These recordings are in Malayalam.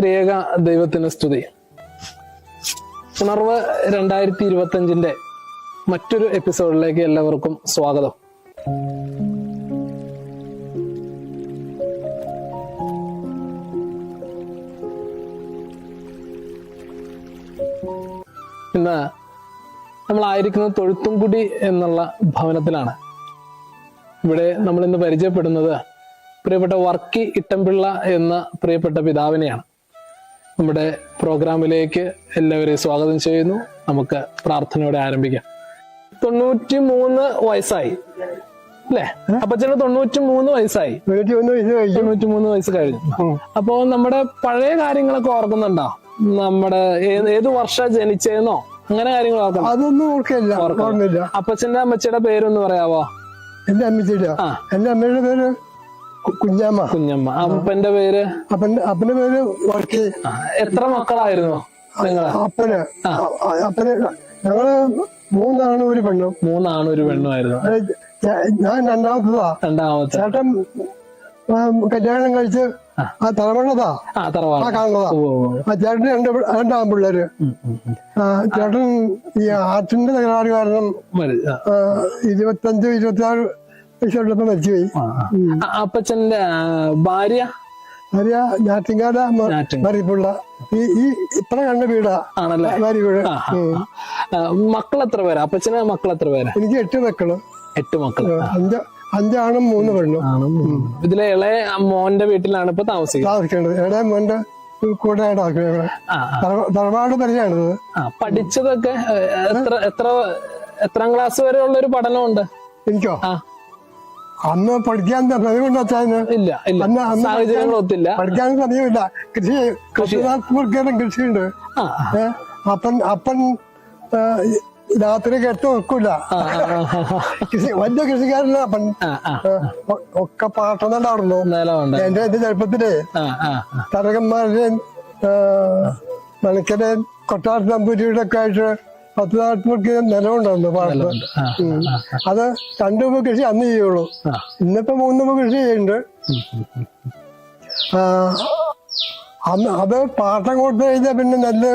ത്രിയേക ദൈവത്തിന് സ്തുതി. ഉണർവ് രണ്ടായിരത്തി ഇരുപത്തി അഞ്ചിന്റെ മറ്റൊരു എപ്പിസോഡിലേക്ക് എല്ലാവർക്കും സ്വാഗതം. ഇന്ന് നമ്മളായിരിക്കുന്നത് തൊഴുത്തുംകുടി എന്നുള്ള ഭവനത്തിലാണ്. ഇവിടെ നമ്മൾ ഇന്ന് പരിചയപ്പെടുന്നത് പ്രിയപ്പെട്ട വർക്കി ഇട്ടംപിള്ള എന്ന പ്രിയപ്പെട്ട പിതാവിനെയാണ്. നമ്മുടെ പ്രോഗ്രാമിലേക്ക് എല്ലാവരെയും സ്വാഗതം ചെയ്യുന്നു. നമുക്ക് പ്രാർത്ഥനയോടെ ആരംഭിക്കാം. തൊണ്ണൂറ്റി മൂന്ന് വയസ്സായി. അല്ലേ? അപ്പച്ചന് തൊണ്ണൂറ്റി മൂന്ന് വയസ്സായി തൊണ്ണൂറ്റി മൂന്ന് വയസ്സ് കഴിഞ്ഞു. അപ്പോ നമ്മുടെ പഴയ കാര്യങ്ങളൊക്കെ ഓർക്കുന്നുണ്ടോ? നമ്മുടെ ഏത് വർഷം ജനിച്ചേന്നോ? അങ്ങനെ കാര്യങ്ങൾ ഓർക്കണം അതൊന്നും ഓർക്കില്ല അപ്പച്ചന്റെ അമ്മച്ചിയുടെ പേരൊന്ന് പറയാവോ? എന്റെ അമ്മച്ചിയുടെ. എന്റെ അമ്മയുടെ പേര്? കുഞ്ഞാമ്മ. കുഞ്ഞമ്മ. അപ്പന്റെ പേര്? അപ്പന്റെ അപ്പന്റെ പേര് എത്ര മക്കളായിരുന്നു നിങ്ങളെ? അപ്പന്. അപ്പന് ഞങ്ങൾ മൂന്നാണ് ഒരു പെണ്ണും. മൂന്നാണ് ഒരു പെണ്ണുമായിരുന്നു. ഞാൻ രണ്ടാമത്തതാ. രണ്ടാമത്തെ. ചേട്ടൻ കല്യാണം കഴിച്ച് ആ. തലമുള്ളതാ ആ കാണുന്നതാ. ആ ചേട്ടന് രണ്ട് രണ്ടാം പിള്ളേര്. ചേട്ടൻ ഈ ആർട്ടിന്റെ തകരാറ് കാരണം ഇരുപത്തഞ്ച് ഇരുപത്തി ആറ് വയസ്സുള്ളപ്പോ മരിച്ചുപോയി. അപ്പച്ചന്റെ ഭാര്യ? ഭാര്യ ഞാറ്റിങ്കാട മറിപ്പുള്ള ഈ ഈ ഇപ്പഴ കണ്ട വീടാ. ആണല്ലേ. മക്കൾ എത്ര പേരാ? അപ്പച്ചന് മക്കൾ എത്ര പേരാ? എനിക്ക് എട്ട് മക്കൾ. എട്ട് മക്കൾ അഞ്ച് അഞ്ചാണും മൂന്ന് പെണ്ണും. ഇതിലെ ഇളയ മോന്റെ വീട്ടിലാണ് ഇപ്പൊ താമസിക്കുന്നത്. താമസിക്കേണ്ടത്. എവിടെ മോന്റെ കൂടെ. തറവാട് പരിചയമാണിത്. പഠിച്ചതൊക്കെ എത്ര എത്ര എത്രാം ക്ലാസ് വരെ ഉള്ള ഒരു പഠനമുണ്ട്? എനിക്കോ? അന്ന് പഠിക്കാൻ ഇല്ല അന്ന് അന്ന് സാഹചര്യങ്ങൾ പഠിക്കാൻ സമയമില്ല കൃഷി കൃഷി. കൃഷിയുണ്ട്. അപ്പൻ അപ്പൻ രാത്രി കെട്ട് വെക്കൂല. കൃഷി വലിയ കൃഷിക്കാരല്ല അപ്പൻ. ഒക്കെ പാട്ടുന്നുണ്ടാവുള്ളൂ എന്റെ എന്റെ ചെറുപ്പത്തിൽ തടകന്മാരുടെയും മണിക്കരൻ കൊട്ടാര നമ്പൂരിയുടെ ഒക്കെ ആയിട്ട് പത്ത് നാൽപ്പത് നിലമുണ്ടായിരുന്നു പാടത്ത്. അത് രണ്ടു രൂപ കൃഷി അന്ന് ചെയ്യുള്ളൂ. ഇന്നിപ്പോ മൂന്ന് രൂപ കൃഷി ചെയ്യുന്നുണ്ട്. അന്ന് അത് പാട്ടം കൊടുത്തു കഴിഞ്ഞാൽ പിന്നെ നെല്ല്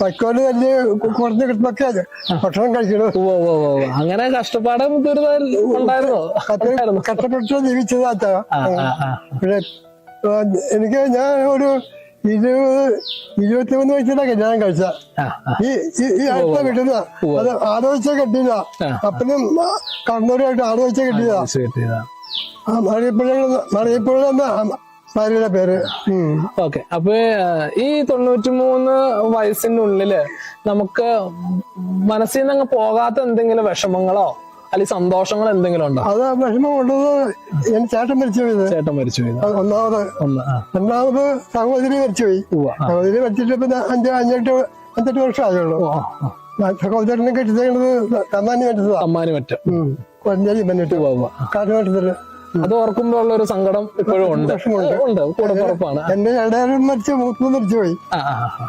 വൈക്കോൽ നെല്ല് കുറഞ്ഞു കിട്ടുന്നൊക്കെ ഭക്ഷണം കഴിക്കണം കഷ്ടപ്പെട്ടു ജീവിച്ചതാ. അങ്ങനെ കഷ്ടപ്പാടും കഷ്ടപ്പെട്ട് ജീവിച്ചതാച്ചാ പിന്നെ എനിക്ക് ഞാൻ ഒരു ഇരുപത് മൂന്ന് വയസ്സിലാ കല്യാണം കഴിച്ച. ഈ ഈ- അടുത്ത വീട്ടിൽ അത് ആലോചിച്ച കെട്ടിയതാ ആ. അപ്പനും കണ്ണൂരായിട്ട് ആലോചിച്ച കെട്ടിയതാ. ആ, മറിയപ്പുഴ മറിയപ്പുഴ എന്ന ഭാര്യയുടെ പേര്. ഓക്കെ. അപ്പൊ ഈ തൊണ്ണൂറ്റി മൂന്ന് വയസ്സിനുള്ളിൽ നമുക്ക് മനസ്സിൽ നിന്ന് അങ്ങ് പോകാത്ത എന്തെങ്കിലും വിഷമങ്ങളോ അല്ലെങ്കിൽ സന്തോഷങ്ങൾ എന്തെങ്കിലും ഉണ്ടോ? അത് വിഷമം ഉള്ളത് എന്റെ ചേട്ടൻ മരിച്ചു പോയത് ചേട്ടൻ മരിച്ചു ഒന്നാമത്. ഒന്ന് രണ്ടാമത് സഹോദരി മരിച്ചുപോയി പോയി. സഹോദരി മരിച്ചിട്ട് ഇപ്പൊ അഞ്ച് അഞ്ചെട്ട് അഞ്ചെട്ട് വർഷം ആയുള്ളൂ ഓ, സഹോദരനെ കെട്ടിച്ചത് തമ്മാനി മറ്റത് അമ്മാനി മറ്റും. കൊഞ്ചേരി മന്നിട്ട്. കാട്ടുമറ്റത്തിൽ അത് ഓർക്കുമ്പോ ഉള്ള ഒരു സങ്കടം ഇപ്പോഴും ഉണ്ട്. ഉണ്ട്. കൂടപ്പുറപ്പാണ് എന്റെ ഇടയാലും മരിച്ചു മൂത്ത് മരിച്ചുപോയി.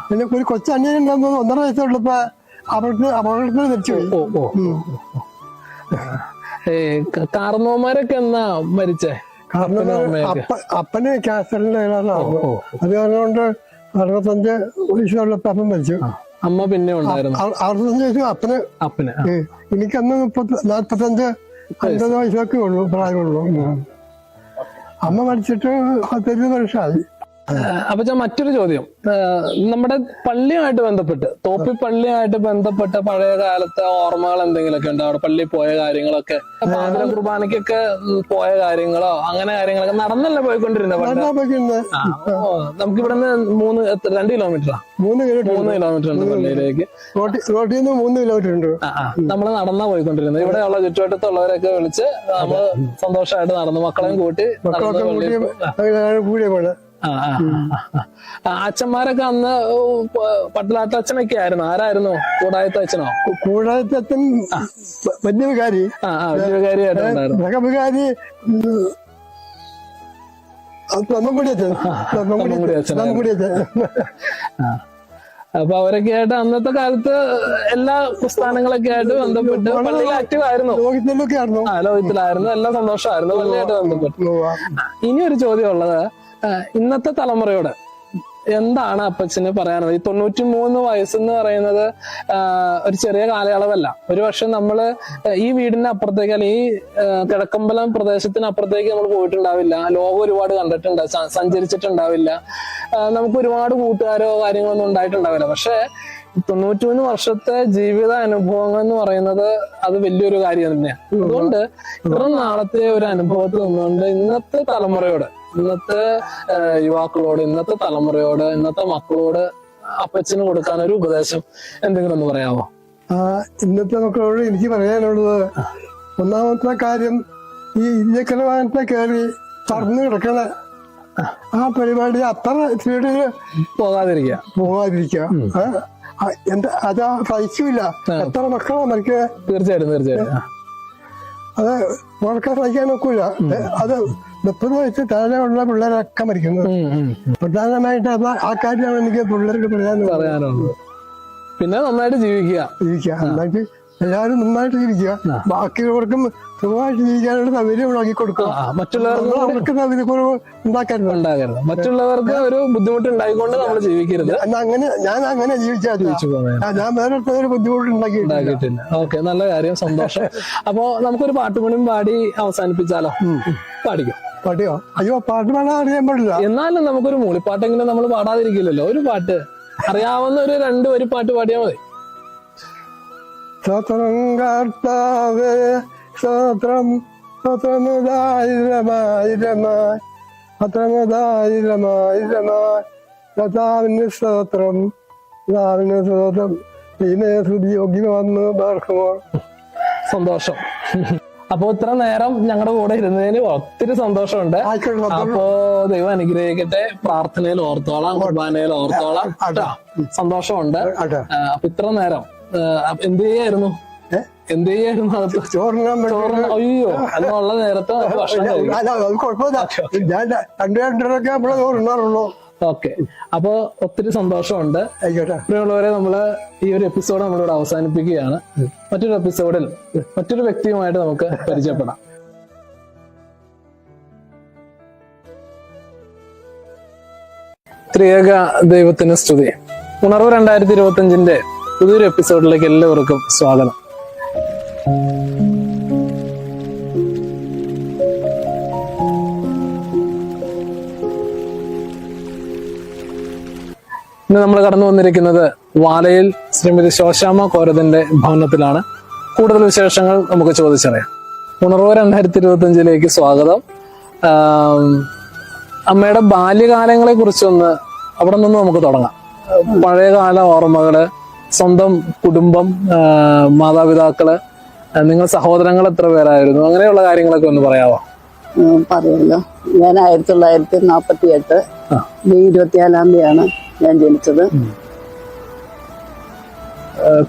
പിന്നെ ഒരു കൊച്ചു അന്യനുണ്ടെന്ന് ഒന്നര വയസ്സുള്ളപ്പോ അവർക്ക് അപകടത്തിൽ മരിച്ചുപോയി ഏ കാർന്നോമാരൊക്കെ എന്നാ മരിച്ചേ? കാരണം അപ്പനും ക്യാൻസറിന്റെ അത് അറുപത്തഞ്ച് വയസ്സുള്ളപ്പോ മരിച്ചു. അമ്മ പിന്നെ ഉണ്ടായിരുന്നു. അറുപത്തഞ്ച് വയസ്സ് അപ്പന് അപ്പന്. എനിക്കന്ന് മുപ്പത്തി നാൽപ്പത്തഞ്ച് അൻപത് വയസ്സൊക്കെ ഉള്ളൂ പ്രായമുള്ളൂ. അമ്മ മരിച്ചിട്ട് പത്തിരുപത് വർഷമായി അപ്പൊ ഞാൻ മറ്റൊരു ചോദ്യം. നമ്മുടെ പള്ളിയുമായിട്ട് ബന്ധപ്പെട്ട് തോപ്പി പള്ളിയുമായിട്ട് ബന്ധപ്പെട്ട പഴയ കാലത്തെ ഓർമ്മകൾ എന്തെങ്കിലുമൊക്കെ ഉണ്ടോ? അവിടെ പള്ളി പോയ കാര്യങ്ങളൊക്കെ പാതിര കുർബാനയ്ക്കൊക്കെ പോയ കാര്യങ്ങളോ അങ്ങനെ കാര്യങ്ങളൊക്കെ നടന്നല്ലേ പോയിക്കൊണ്ടിരുന്നത് നമുക്ക് ഇവിടുന്ന് മൂന്ന് രണ്ട് കിലോമീറ്ററാ? മൂന്ന് കിലോമീറ്റർ മൂന്ന് കിലോമീറ്റർ ഉണ്ട് പള്ളിയിലേക്ക്. റോട്ടി റോട്ടിൽ നിന്ന് മൂന്ന് കിലോമീറ്റർ ഉണ്ട്. നമ്മൾ നടന്നാ പോയിക്കൊണ്ടിരുന്നത്. ഇവിടെ ഉള്ള ചുറ്റുവട്ടത്തുള്ളവരൊക്കെ വിളിച്ച് നമ്മൾ സന്തോഷമായിട്ട് നടന്നു. മക്കളെയും കൂട്ടി നടന്ന് മക്കളൊക്കെ കൂടി അച്ഛന്മാരൊക്കെ അന്ന് പട്ടലാട്ട അച്ഛനൊക്കെ ആയിരുന്നു. ആരായിരുന്നു? കൂടായത്തെ അച്ഛനോ? വലിയ വികാരി. വലിയ തൊന്നംകുടി അച്ഛൻ. അച്ഛൻ. തൊന്നംകുടി അച്ഛൻ. അപ്പൊ അവരൊക്കെ ആയിട്ട് അന്നത്തെ കാലത്ത് എല്ലാ പ്രസ്ഥാനങ്ങളൊക്കെ ആയിട്ട് ബന്ധപ്പെട്ട് പള്ളിയിൽ ആക്റ്റീവ് ആയിരുന്നു. ലോകത്തിലൊക്കെ ആയിരുന്നു. ആ ലോകത്തിലായിരുന്നു. എല്ലാം സന്തോഷമായിരുന്നു. പള്ളിയായിട്ട് ബന്ധപ്പെട്ട്. ഇനി ഒരു ചോദ്യം ഉള്ളത്. ഇന്നത്തെ തലമുറയോട് എന്താണ് അപ്പച്ചന് പറയാനുള്ളത്? ഈ തൊണ്ണൂറ്റി മൂന്ന് വയസ്സെന്ന് പറയുന്നത് ഒരു ചെറിയ കാലയളവല്ല. ഒരു പക്ഷെ നമ്മൾ ഈ വീടിന് അപ്പുറത്തേക്ക് അല്ലെങ്കിൽ ഈ കിടക്കമ്പലം കിഴക്കമ്പലം പ്രദേശത്തിന് അപ്പുറത്തേക്ക് നമ്മൾ പോയിട്ടുണ്ടാവില്ല. ലോകം ഒരുപാട് കണ്ടിട്ടുണ്ട് സഞ്ചരിച്ചിട്ടുണ്ടാവില്ല. നമുക്ക് ഒരുപാട് കൂട്ടുകാരോ കാര്യങ്ങളോ ഒന്നും ഉണ്ടായിട്ടുണ്ടാവില്ല. പക്ഷെ തൊണ്ണൂറ്റിമൂന്ന് വർഷത്തെ ജീവിത അനുഭവങ്ങൾ എന്ന് പറയുന്നത് അത് വലിയൊരു കാര്യം തന്നെയാണ്. അതുകൊണ്ട് ഇത്ര നാളത്തെ ഒരു അനുഭവത്തിൽ നിന്നുകൊണ്ട് ഇന്നത്തെ തലമുറയോട് ഇന്നത്തെ യുവാക്കളോട് ഇന്നത്തെ തലമുറയോട് ഇന്നത്തെ മക്കളോട് അപ്പച്ചന് കൊടുക്കാൻ ഒരു ഉപദേശം എന്തെങ്കിലും ഒന്ന് പറയാമോ? ആ, ഇന്നത്തെ മക്കളോട് എനിക്ക് പറയാനുള്ളത് ഒന്നാമത്തെ കാര്യം ഈ ഇരുചക്ര വാഹനത്തെ കയറി പറന്നു കിടക്കണ ആ പരിപാടി അത്ര സ്പീഡിൽ പോകാതിരിക്കുക. പോകാതിരിക്കുക. എന്താ അതാ സഹിച്ചില്ല. എത്ര മക്കളാ മരിക്കുക തീർച്ചയായിട്ടും തീർച്ചയായിട്ടും. അത് ഉറക്കം സഹിക്കാൻ നോക്കൂല. അത് മുപ്പത് വയസ്സ് താഴെയുള്ള ഉള്ള പിള്ളേരൊക്കെ മരിക്കുന്നത് ഉം. പ്രധാനമായിട്ട് അത് ആ കാര്യമാണ് എനിക്ക് പിള്ളേരോട് പറയാനുള്ളത്. പിന്നെ നന്നായിട്ട് ജീവിക്കുക. ജീവിക്കുക. നന്നായിട്ട് എല്ലാവരും നന്നായിട്ട് ജീവിക്കുക ബാക്കിയുള്ളവർക്കും സുഖമായിട്ട് ജീവിക്കാനുള്ള സൗകര്യം ഉണ്ടാക്കി കൊടുക്കുക. മറ്റുള്ളവർക്ക് അവർക്ക് ഉണ്ടാക്കരുത്. ഉണ്ടാകരുത് മറ്റുള്ളവർക്ക് ഒരു ബുദ്ധിമുട്ട് ഉണ്ടായിക്കൊണ്ട് നമ്മൾ ജീവിക്കരുത്. അങ്ങനെ ഞാൻ അങ്ങനെ ജീവിച്ചാൽ ജീവിച്ചു ഞാൻ വേറെ ഒരു ബുദ്ധിമുട്ട് ഉണ്ടാക്കിയിട്ടില്ല. ഉണ്ടാക്കിയിട്ടില്ല. ഓക്കെ നല്ല കാര്യം സന്തോഷം. അപ്പോ നമുക്കൊരു പാട്ടുപണിയും പാടി അവസാനിപ്പിച്ചാലോ? പാടിക്കും? പാട്ടിയോ അയ്യോ പാട്ട് പാടാൻ അറിയാൻ പാടില്ല. എന്നാലും നമുക്കൊരു മൂളിപ്പാട്ടെങ്കിലും നമ്മൾ പാടാതിരിക്കില്ലല്ലോ. ഒരു പാട്ട് അറിയാവുന്ന ഒരു രണ്ട് ഒരു പാട്ട് പാടിയാൽ മതി. സ്വത്രം കർത്താവേ സ്വത്രം സ്വത്രമുദായിരമായിരമായി സ്വത്രമുദായിരമായിരമായി കർത്താവിന് സ്തോത്രം കർത്താവിന് സ്തോത്രം പിന്നെ സുദ്യോഗി വന്ന് പാർക്കുമോ സന്തോഷം. അപ്പൊ ഇത്ര നേരം ഞങ്ങളുടെ കൂടെ ഇരുന്നതിന് ഒത്തിരി സന്തോഷമുണ്ട്. അപ്പൊ ദൈവം അനുഗ്രഹിക്കട്ടെ. പ്രാർത്ഥനയിൽ ഓർത്തോളാം കുർബാനയിൽ ഓർത്തോളാം. സന്തോഷമുണ്ട്. അപ്പൊ ഇത്ര നേരം എന്ത് ചെയ്യായിരുന്നു? എന്ത് ചെയ്യായിരുന്നു അയ്യോ അന്നുള്ള നേരത്തെ ഞാൻ രണ്ട് രണ്ടരൊക്കെ നമ്മളെ ചോറുണ്ണാറുള്ളൂ ഓക്കെ. അപ്പോ ഒത്തിരി സന്തോഷമുണ്ട്. പ്രിയമുള്ളവരെ നമ്മൾ ഈ ഒരു എപ്പിസോഡ് നമ്മളിവിടെ അവസാനിപ്പിക്കുകയാണ്. മറ്റൊരു എപ്പിസോഡിൽ മറ്റൊരു വ്യക്തിയുമായിട്ട് നമുക്ക് പരിചയപ്പെടാം. ത്രിയേക ദൈവത്തിന് സ്തുതി. ഉണർവ് രണ്ടായിരത്തി ഇരുപത്തി അഞ്ചിന്റെ പുതിയൊരു എപ്പിസോഡിലേക്ക് എല്ലാവർക്കും സ്വാഗതം. ഇന്ന് നമ്മൾ കടന്നു വന്നിരിക്കുന്നത് വാലയിൽ ശ്രീമതി ശോശാമ കോരതിന്റെ ഭവനത്തിലാണ്. കൂടുതൽ വിശേഷങ്ങൾ നമുക്ക് ചോദിച്ചറിയാം. ഉണർവ് രണ്ടായിരത്തി ഇരുപത്തി അഞ്ചിലേക്ക് സ്വാഗതം അമ്മയുടെ ബാല്യകാലങ്ങളെ കുറിച്ചൊന്ന് അവിടെ നിന്ന് നമുക്ക് തുടങ്ങാം. പഴയകാല ഓർമ്മകൾ സ്വന്തം കുടുംബം മാതാപിതാക്കൾ നിങ്ങൾ സഹോദരങ്ങൾ എത്ര പേരായിരുന്നു? അങ്ങനെയുള്ള കാര്യങ്ങളൊക്കെ ഒന്ന് പറയാമോ പറയല്ലോ. ഞാൻ ആയിരത്തി തൊള്ളായിരത്തി നാൽപ്പത്തി എട്ട് മെയ് ഇരുപത്തിനാലാം തീയതിയാണ് ഞാൻ ജനിച്ചത്.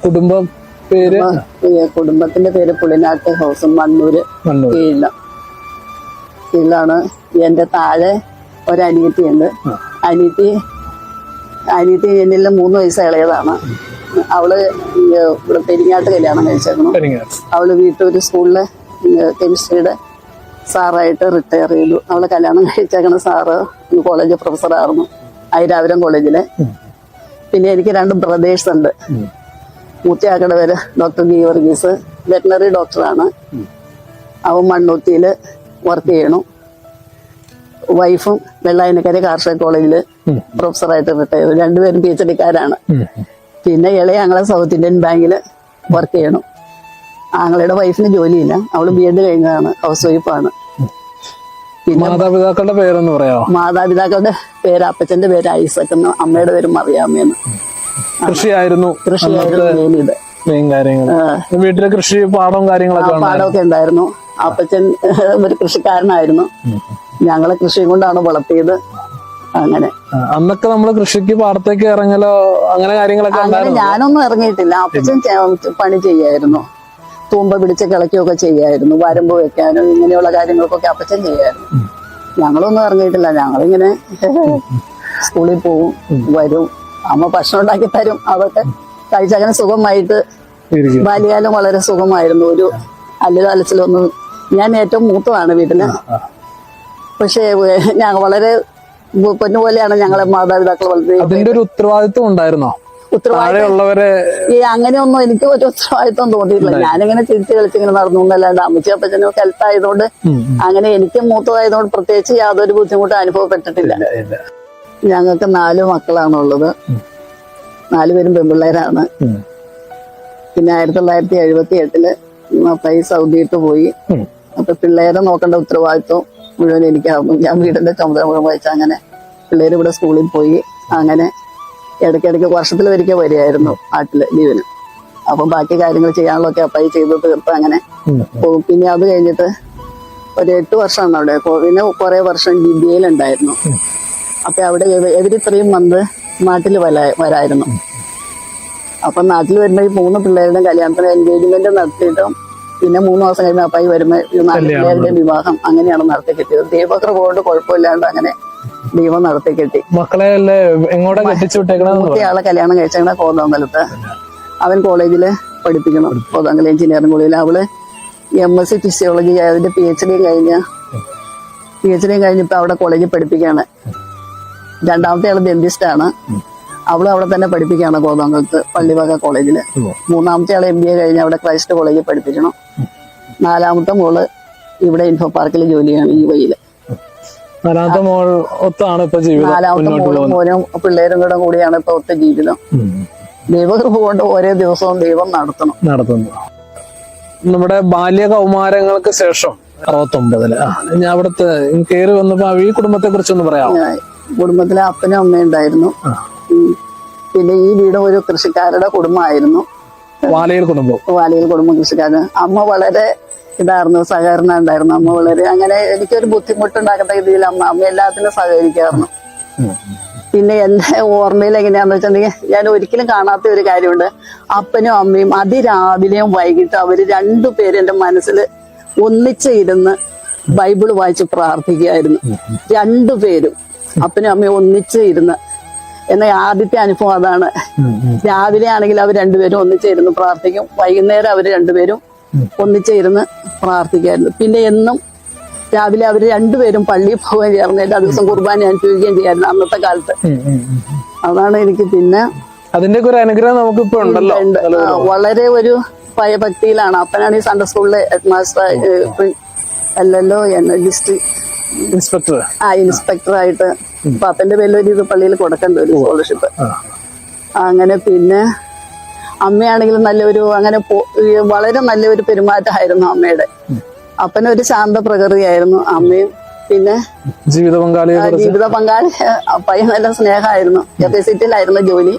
കുടുംബം പേര്? കുടുംബത്തിന്റെ പേര് പുളിനാട്ട് ഹൗസ് മണ്ണൂര് കീഴില. കീഴിലാണ് എന്റെ താഴെ ഒരനിയത്തിയുണ്ട്. അനിയത്തി അനിയത്തി എന്നിൽ മൂന്ന് വയസ്സ് ഇളയതാണ്. അവൾ ഇവിടെ പെരിങ്ങാട്ട് കല്യാണം കഴിച്ചേക്കണം. അവൾ വീട്ടൂര് സ്കൂളിലെ കെമിസ്ട്രിയുടെ സാറായിട്ട് റിട്ടയർ ചെയ്തു. അവളെ കല്യാണം കഴിച്ചേക്കണ സാറ് കോളേജ് പ്രൊഫസറായിരുന്നു. ഐരാവരം കോളേജിലെ. പിന്നെ എനിക്ക് രണ്ട് ബ്രദേഴ്സ് ഉണ്ട്. മൂത്തയാക്കട പേര് ഡോക്ടർ ഗീവർഗീസ്. വർഗീസ് വെറ്റിനറി ഡോക്ടറാണ്. അവൻ മണ്ണൂത്തിയിൽ വർക്ക് ചെയ്യണു. വൈഫും വെള്ളായനക്കര കാർഷിക കോളേജിൽ പ്രൊഫസറായിട്ട് റിട്ടയർ ചെയ്തു. രണ്ടുപേരും പി എച്ച് ഡിക്കാരാണ്. പിന്നെ ഇളയ ഞങ്ങളെ സൗത്ത് ഇന്ത്യൻ ബാങ്കിൽ വർക്ക് ചെയ്യണം. ആങ്ങളുടെ വൈഫിന് ജോലിയില്ല. അവൾ ബി എഡ് കഴിഞ്ഞതാണ്. ഹൗസ് വൈഫാണ് പിന്നെ മാതാപിതാക്കളുടെ പേരൊന്ന് പറയാമോ മാതാപിതാക്കളുടെ പേര് അപ്പച്ചന്റെ പേര് ഐസക് എന്ന് അമ്മയുടെ പേര് മറിയാമ്മയെന്ന് കൃഷിയായിരുന്നു കൃഷിയായിരുന്നു മെയിൻ കാര്യങ്ങൾ. വീട്ടിലെ കൃഷി പാടവും കാര്യങ്ങളൊക്കെ പാടമൊക്കെ ഉണ്ടായിരുന്നു. അപ്പച്ചൻ ഒരു കൃഷിക്കാരനായിരുന്നു. ഞങ്ങളെ കൃഷിയും കൊണ്ടാണ് വളർത്തിയത്. അങ്ങനെ. അന്നൊക്കെ നമ്മൾ കൃഷിക്ക് പാടത്തേക്ക് ഇറങ്ങലോ അങ്ങനെ കാര്യങ്ങളൊക്കെ അങ്ങനെ ഞാനൊന്നും ഇറങ്ങിയിട്ടില്ല. അപ്പച്ചൻ പണി ചെയ്യായിരുന്നു. തൂമ്പ പിടിച്ച് കിളയ്ക്കുകയൊക്കെ ചെയ്യായിരുന്നു. വരമ്പ് വെക്കാനും ഇങ്ങനെയുള്ള കാര്യങ്ങൾക്കൊക്കെ അപ്പച്ചൻ ചെയ്യായിരുന്നു. ഞങ്ങളൊന്നും ഇറങ്ങിയിട്ടില്ല. ഞങ്ങളിങ്ങനെ സ്കൂളിൽ പോവും വരും. അമ്മ ഭക്ഷണം ഉണ്ടാക്കി തരും. അതൊക്കെ കഴിച്ചങ്ങനെ സുഖമായിട്ട് ബാല്യകാലം വളരെ സുഖമായിരുന്നു. ഒരു അല്ലുകാലത്തിലൊന്നും ഞാൻ ഏറ്റവും മൂത്തതാണ് വീട്ടിൽ. പക്ഷേ ഞാൻ വളരെ പൊന്നുപോലെയാണ് ഞങ്ങളെ മാതാപിതാക്കൾ വളർത്തി അതിന്റെ ഒരു ഉത്തരവാദിത്വം ഉണ്ടായിരുന്നോ? ഉത്തരവാദിത്തം താഴെയുള്ളവരെ ഈ അങ്ങനെയൊന്നും എനിക്ക് ഒരു ഉത്തരവാദിത്വം തോന്നിയിട്ടില്ല. ഞാനിങ്ങനെ ചിരിച്ച് കളിച്ചിങ്ങനെ നടന്നു എന്നല്ലാണ്ട് അമ്മച്ചി അപ്പച്ചനും ഒക്കെ ഹെൽത്ത് ആയതുകൊണ്ട് അങ്ങനെ എനിക്ക് മൂത്തതായതുകൊണ്ട് പ്രത്യേകിച്ച് യാതൊരു ബുദ്ധിമുട്ടും അനുഭവപ്പെട്ടിട്ടില്ല. ഞങ്ങൾക്ക് നാല് മക്കളാണുള്ളത്. നാലുപേരും പെൺപിള്ളേരാണ്. പിന്നെ ആയിരത്തി തൊള്ളായിരത്തി എഴുപത്തി എട്ടിൽ പൈസ സൗദിയിട്ട് പോയി. അപ്പൊ പിള്ളേരെ നോക്കേണ്ട ഉത്തരവാദിത്വം മുഴുവൻ എനിക്ക് ഞാൻ വീടിന്റെ ചുമതല മുഴുവൻ വഹിച്ച അങ്ങനെ പിള്ളേർ ഇവിടെ സ്കൂളിൽ പോയി അങ്ങനെ ഇടയ്ക്കിടയ്ക്ക് വർഷത്തിൽ ഒരിക്കൽ വരികയായിരുന്നു നാട്ടിൽ ലീവിന്. അപ്പം ബാക്കി കാര്യങ്ങൾ ചെയ്യാനുള്ളതൊക്കെ അപ്പായി ചെയ്തു തീർത്ത് അങ്ങനെ പോകും. പിന്നെ അത് കഴിഞ്ഞിട്ട് ഒരു എട്ട് വർഷമാണ് അവിടെ. പിന്നെ കുറെ വർഷം ജിദ്ദയിലുണ്ടായിരുന്നു അപ്പൊ അവിടെ എവരി ത്രീ മന്ത് നാട്ടിൽ വരായിരുന്നു. അപ്പൊ നാട്ടിൽ വരുമ്പോ ഈ മൂന്ന് പിള്ളേരുടെ കല്യാണത്തിന് എൻഗേജ്മെന്റ് നടത്തിയിട്ടും പിന്നെ മൂന്ന് മാസം കഴിയുമ്പോൾ അപ്പായി വരുമ്പോ ഈ വിവാഹം അങ്ങനെയാണ് നടത്തി കിട്ടിയത്. ദൈവകൃപ കൊണ്ട് കുഴപ്പമില്ലാണ്ട് അങ്ങനെ ദൈവം നടത്തി കിട്ടി. മക്കളെ എങ്ങോട്ടാ കെട്ടിച്ചു കല്യാണം കഴിച്ചാൽ കോതമംഗലത്ത് അവൻ കോളേജിൽ പഠിപ്പിക്കണം കോതമംഗലം എഞ്ചിനീയറിംഗ് കോളേജിൽ അവൾ എം എസ് സി ഫിസിയോളജി അതിന്റെ പി എച്ച് ഡി കഴിഞ്ഞ പി എച്ച് ഡി കഴിഞ്ഞിപ്പോ അവിടെ കോളേജിൽ പഠിപ്പിക്കുകയാണ് രണ്ടാമത്തെ ആൾ ഡെന്റിസ്റ്റ് അവളും അവിടെ തന്നെ പഠിപ്പിക്കുകയാണ് കോതങ്കത്ത് പള്ളിവക കോളേജിൽ. മൂന്നാമത്തെ ആൾ എം ബി എ കഴിഞ്ഞ് അവിടെ ക്രൈസ്റ്റ് കോളേജിൽ പഠിപ്പിക്കണം. നാലാമത്തെ മോൾ ഇവിടെ ഇൻഫോ പാർക്കിൽ ജോലി ചെയ്യണം ഈ വഴിയിൽ നാലാമത്തെ മോൾ ഒത്താണ് ഇപ്പൊ ജീവിതം നാലാമത്തെ മോളും മോനും പിള്ളേരും കൂടെ കൂടിയാണ് ഇപ്പൊ ഒത്ത ജീവിതം. ദൈവകൃപ കൊണ്ട് ഓരോ ദിവസവും ദൈവം നടത്തണം. നടത്തുന്നു. നമ്മുടെ ബാല്യ കൗമാരങ്ങൾക്ക് ശേഷം അറുപത്തൊമ്പതിൽ. ഞാൻ അവിടുത്തെ കയറി വന്നപ്പോ ഈ കുടുംബത്തെ കുറിച്ചൊന്ന് പറയാമോ? ഞാൻ കുടുംബത്തിലെ അപ്പനും അമ്മയും ഉണ്ടായിരുന്നു. പിന്നെ ഈ വീട് ഒരു കൃഷിക്കാരുടെ കുടുംബമായിരുന്നു. വാലയിൽ കുടുംബം. വാലയിൽ കുടുംബം കൃഷിക്കാരൻ അമ്മ വളരെ ഇതായിരുന്നു സഹകരണം ഉണ്ടായിരുന്നു. അമ്മ വളരെ അങ്ങനെ എനിക്കൊരു ബുദ്ധിമുട്ടുണ്ടാക്കുന്ന രീതിയിൽ അമ്മ അമ്മ എല്ലാത്തിനും സഹകരിക്കാറുണ്ട്. പിന്നെ എന്റെ ഓർമ്മയിൽ എങ്ങനെയാന്ന് വെച്ചിട്ടുണ്ടെങ്കിൽ ഞാൻ ഒരിക്കലും കാണാത്ത ഒരു കാര്യമുണ്ട്. അപ്പനും അമ്മയും അതിരാവിലെയും വൈകിട്ടും അവർ രണ്ടുപേരും എന്റെ മനസ്സിൽ ഒന്നിച്ച് ഇരുന്ന് ബൈബിൾ വായിച്ച് പ്രാർത്ഥിക്കുകയായിരുന്നു. രണ്ടുപേരും അപ്പനും അമ്മയും ഒന്നിച്ച് ഇരുന്ന് എന്ന ആദ്യത്തെ അനുഭവം അതാണ്. രാവിലെ ആണെങ്കിൽ അവർ രണ്ടുപേരും ഒന്നിച്ചിരുന്ന് പ്രാർത്ഥിക്കും. വൈകുന്നേരം അവർ രണ്ടുപേരും ഒന്നിച്ചിരുന്ന് പ്രാർത്ഥിക്കായിരുന്നു. പിന്നെ എന്നും രാവിലെ അവർ രണ്ടുപേരും പള്ളിയിൽ പോവുകയും ചേർന്ന് എല്ലാ ദിവസം കുർബാന അനുഭവിക്കുകയും ചെയ്യായിരുന്നു അന്നത്തെ കാലത്ത്. അതാണ് എനിക്ക് പിന്നെ അതിന്റെ ഒരു അനുഗ്രഹം നമുക്ക് ഇപ്പൊ ഉണ്ടല്ലോ വളരെ ഒരു ഭയഭക്തിയിലാണ്. അപ്പനാണ് ഈ സൺഡേ സ്കൂളിലെ ഹെഡ് മാസ്റ്റർ അല്ലല്ലോ എൻ ഡിസ്ട്രിക്ട് ഇൻസ്പെക്ടർ ആ ഇൻസ്പെക്ടർ ആയിട്ട് പാപ്പന്റെ പേരിൽ ഒരു ഇത് പള്ളിയിൽ കൊടുക്കണ്ട ഒരു സ്കോളർഷിപ്പ് അങ്ങനെ പിന്നെ അമ്മയാണെങ്കിലും നല്ലൊരു അങ്ങനെ വളരെ നല്ലൊരു പെരുമാറ്റമായിരുന്നു അമ്മയുടെ. അപ്പനൊരു ശാന്ത പ്രകൃതിയായിരുന്നു അമ്മയും പിന്നെ ജീവിത പങ്കാളി ജീവിത പങ്കാളി പയ്യ നല്ല സ്നേഹമായിരുന്നു. എഫ് എസ് സിറ്റിയിലായിരുന്നു ജോലി.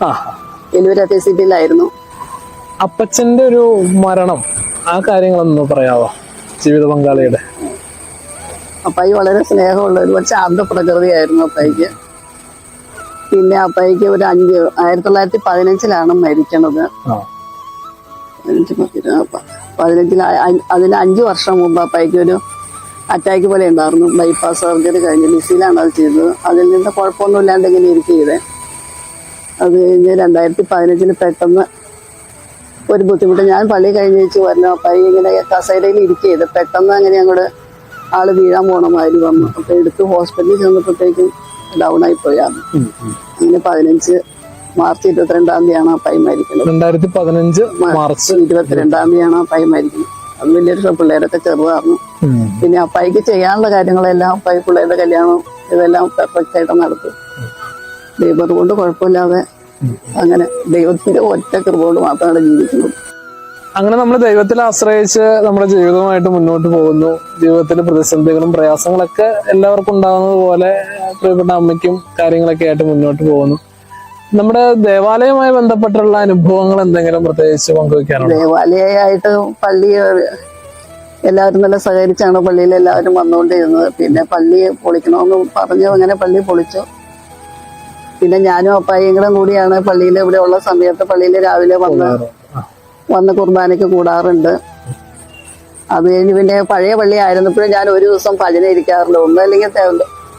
എല്ലൂർ എഫ് എസ് സിറ്റിയിലായിരുന്നു അപ്പച്ചന്റെ ഒരു മരണം ആ കാര്യങ്ങളൊന്ന് പറയാവോ? ജീവിത പങ്കാളിയുടെ. അപ്പായി വളരെ സ്നേഹമുള്ള ഒരു ശാന്ത പ്രകൃതിയായിരുന്നു അപ്പായിക്ക്. പിന്നെ അപ്പായിക്ക് ഒരു അഞ്ച് ആയിരത്തി തൊള്ളായിരത്തി പതിനഞ്ചിലാണ് മരിക്കണത് പതിനഞ്ചിൽ അതിന് അഞ്ചു വർഷം മുമ്പ് അപ്പായിക്ക് ഒരു അറ്റാക്ക് പോലെ ഉണ്ടായിരുന്നു. ബൈപ്പാസ് സർജറി കഴിഞ്ഞ് ഡിസിയിലാണ് അത് ചെയ്തത്. അതിൽ നിന്ന് കുഴപ്പമൊന്നും ഇല്ലാണ്ട് ഇങ്ങനെ ഇരിക്കുകയത് അത് കഴിഞ്ഞ് രണ്ടായിരത്തി പതിനഞ്ചിൽ പെട്ടെന്ന് ഒരു ബുദ്ധിമുട്ട്. ഞാൻ പള്ളി കഴിഞ്ഞ് വെച്ച് വരുന്നു അപ്പായി ഇങ്ങനെ കസേരയിൽ ഇരിക്കുകയത് പെട്ടെന്ന് അങ്ങനെ അങ്ങോട്ട് ആൾ വീഴാൻ പോണ മാതിരി വന്നു. അപ്പൊ എടുത്ത് ഹോസ്പിറ്റലിൽ ചെന്നപ്പോഴത്തേക്കും ഡൗൺ ആയി പോയാണ് അങ്ങനെ പതിനഞ്ച് മാർച്ച് ഇരുപത്തിരണ്ടാം തീയതിയാണ് പൈ മരിക്കുന്നത്. രണ്ടായിരത്തി പതിനഞ്ച് മാർച്ച് ഇരുപത്തിരണ്ടാം തീയതിയാണ് പൈ മരിക്കുന്നത്. അത് വലിയൊരു പിള്ളേരൊക്കെ ചെറുതായിരുന്നു. പിന്നെ പിന്നെ അപ്പായിക്ക് ചെയ്യാനുള്ള കാര്യങ്ങളെല്ലാം അപ്പായി പിള്ളേരുടെ കല്യാണം ഇതെല്ലാം പെർഫെക്റ്റ് ആയിട്ട് നടത്തും. ദൈവം കൊണ്ട് കുഴപ്പമില്ലാതെ അങ്ങനെ ദൈവത്തിന്റെ ഒറ്റ കൃപ മാത്രമാണ് ജീവിക്കുന്നത്. അങ്ങനെ നമ്മൾ ദൈവത്തിൽ ആശ്രയിച്ച് നമ്മുടെ ജീവിതമായിട്ട് മുന്നോട്ട് പോകുന്നു. ജീവിതത്തിൽ പ്രതിസന്ധികളും പ്രയാസങ്ങളൊക്കെ എല്ലാവർക്കും ഉണ്ടാകുന്നത് പോലെ പ്രിയപ്പെട്ട അമ്മയ്ക്കും കാര്യങ്ങളൊക്കെ ആയിട്ട് മുന്നോട്ട് പോകുന്നു. നമ്മുടെ ദേവാലയവുമായി ബന്ധപ്പെട്ടുള്ള അനുഭവങ്ങൾ എന്തെങ്കിലും പ്രത്യേകിച്ച് പങ്കുവെക്കാറുണ്ട് ദേവാലയമായിട്ട് പള്ളി എല്ലാവരും നല്ല സഹകരിച്ചാണ് പള്ളിയിൽ എല്ലാവരും വന്നുകൊണ്ടിരുന്നത്. പിന്നെ പള്ളി പൊളിക്കണമെന്ന് പറഞ്ഞു അങ്ങനെ പള്ളി പൊളിച്ചു. പിന്നെ ഞാനും അപ്പായങ്ങളും കൂടിയാണ് പള്ളിയിൽ ഇവിടെ ഉള്ള സമയത്ത് പള്ളിയിൽ രാവിലെ വന്ന് വന്ന് കുർബാനയ്ക്ക് കൂടാറുണ്ട്. അത് കഴിഞ്ഞ് പിന്നെ പഴയ പള്ളി ആയിരുന്നപ്പോഴും ഞാൻ ഒരു ദിവസം ഭജന ഇരിക്കാറുണ്ട്. ഒന്നല്ലെങ്കിൽ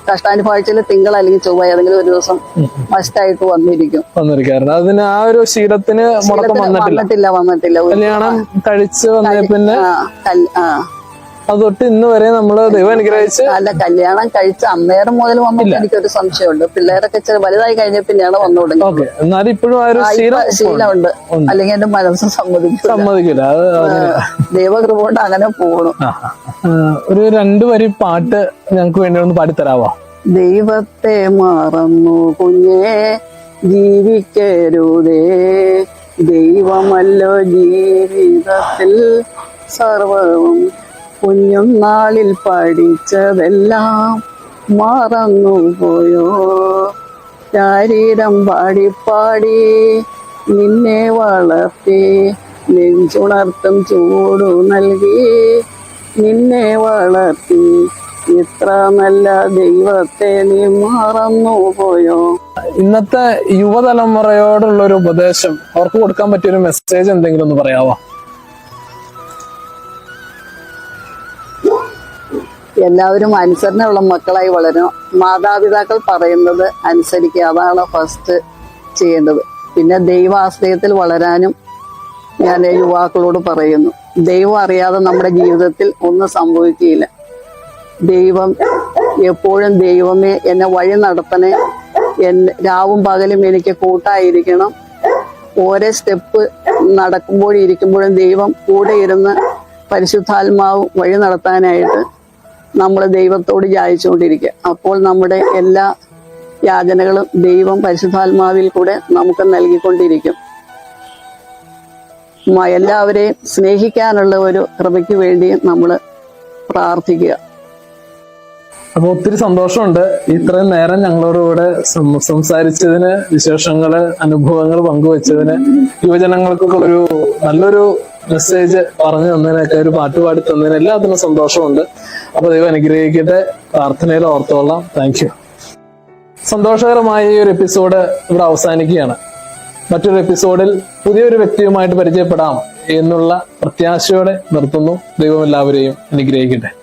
കഷ്ടാനുഭവിച്ചാൽ തിങ്കൾ അല്ലെങ്കിൽ ചൊവ്വ ഏതെങ്കിലും ഒരു ദിവസം മസ്റ്റായിട്ട് വന്നിരിക്കും. വന്നിരിക്കാറുണ്ട്. അതിന് ആ ഒരു ശീലത്തിന് വന്നിട്ടില്ല. വന്നിട്ടില്ല കല്യാണം കഴിച്ച് വന്നേ പിന്നെ ആ കൽ- ആ അത് തൊട്ട് ഇന്ന് വരെ നമ്മൾ ദൈവം അനുഗ്രഹിച്ച് അല്ല കല്യാണം കഴിച്ച അന്നേരം മുതൽ വന്നപ്പോൾ എനിക്കൊരു സംശയമുണ്ട്. പിള്ളേരൊക്കെ ചെറു വലുതായി കഴിഞ്ഞ പിന്നെയാണ് വന്നു തുടങ്ങി ഓക്കെ. എന്നാലും ഇപ്പോഴും ആ ഒരു ശീലം ശീലമുണ്ട്. അല്ലെങ്കിൽ എന്റെ മനസ്സ് സമ്മതിക്കില്ല സമ്മതിക്കില്ല ദൈവകൃപ കൊണ്ട് അങ്ങനെ പോകണം. ഒരു രണ്ടു വരി പാട്ട് ഞങ്ങൾക്ക് വേണ്ടി ഒന്ന് പാടിത്തരാവോ? ദൈവത്തെ മറന്നു കുഞ്ഞേ ജീവിക്കരുതേ. ദൈവമല്ലോ ജീവിതത്തിൽ സർവവും കുഞ്ഞും നാളിൽ പഠിച്ചതെല്ലാം മറന്നു പോയോ ശരീരം പാടി പാടി നിന്നെ വളർത്തി നെഞ്ചുണർത്തും ചൂടു നൽകി. നിന്നെ വളർത്തി ഇത്ര നല്ല ദൈവത്തെ നീ മറന്നു പോയോ ഇന്നത്തെ യുവതലമുറയോടുള്ള ഒരു ഉപദേശം അവർക്ക് കൊടുക്കാൻ പറ്റിയ ഒരു മെസ്സേജ് എന്തെങ്കിലും ഒന്ന് പറയാവോ? എല്ലാവരും അനുസരണയുള്ള മക്കളായി വളരണം. മാതാപിതാക്കൾ പറയുന്നത് അനുസരിക്കുക. അതാണ് ഫസ്റ്റ് ചെയ്യേണ്ടത്. പിന്നെ ദൈവാശ്രയത്തിൽ വളരാനും ഞാൻ യുവാക്കളോട് പറയുന്നു. ദൈവം അറിയാതെ നമ്മുടെ ജീവിതത്തിൽ ഒന്നും സംഭവിക്കുകയില്ല. ദൈവം എപ്പോഴും ദൈവമേ എന്നെ വഴി നടത്തണേ. എന്നെ രാവും പകലും എനിക്ക് കൂട്ടായിരിക്കണം. ഓരോ സ്റ്റെപ്പ് നടക്കുമ്പോഴും ഇരിക്കുമ്പോഴും ദൈവം കൂടെ ഇരുന്ന് പരിശുദ്ധാത്മാവ് വഴി നടത്താനായിട്ട് നമ്മൾ ദൈവത്തോട് യാചിച്ചുകൊണ്ടിരിക്കുക അപ്പോൾ നമ്മുടെ എല്ലാ യാചനകളും ദൈവം പരിശുദ്ധാത്മാവിൽ കൂടെ നമുക്ക് നൽകിക്കൊണ്ടിരിക്കും. എല്ലാവരെയും സ്നേഹിക്കാനുള്ള ഒരു കൃപയ്ക്ക് വേണ്ടി നമ്മൾ പ്രാർത്ഥിക്കുക. അപ്പൊ ഒത്തിരി സന്തോഷമുണ്ട്. ഇത്രയും നേരം ഞങ്ങളോട് കൂടെ സംസാരിച്ചതിന് വിശേഷങ്ങൾ അനുഭവങ്ങൾ പങ്കുവച്ചതിന്. യുവജനങ്ങൾക്കൊക്കെ ഒരു നല്ലൊരു മെസ്സേജ് പറഞ്ഞു തന്നതിനൊക്കെ ഒരു പാട്ട് പാടി തന്നതിന് എല്ലാത്തിനും സന്തോഷമുണ്ട്. അപ്പൊ ദൈവം അനുഗ്രഹിക്കട്ടെ. പ്രാർത്ഥനയിൽ ഓർത്തോളാം താങ്ക് യു സന്തോഷകരമായ ഈ ഒരു എപ്പിസോഡ് ഇവിടെ അവസാനിക്കുകയാണ്. മറ്റൊരു എപ്പിസോഡിൽ പുതിയൊരു വ്യക്തിയുമായിട്ട് പരിചയപ്പെടാം എന്നുള്ള പ്രത്യാശയോടെ നിർത്തുന്നു. ദൈവം എല്ലാവരെയും അനുഗ്രഹിക്കട്ടെ.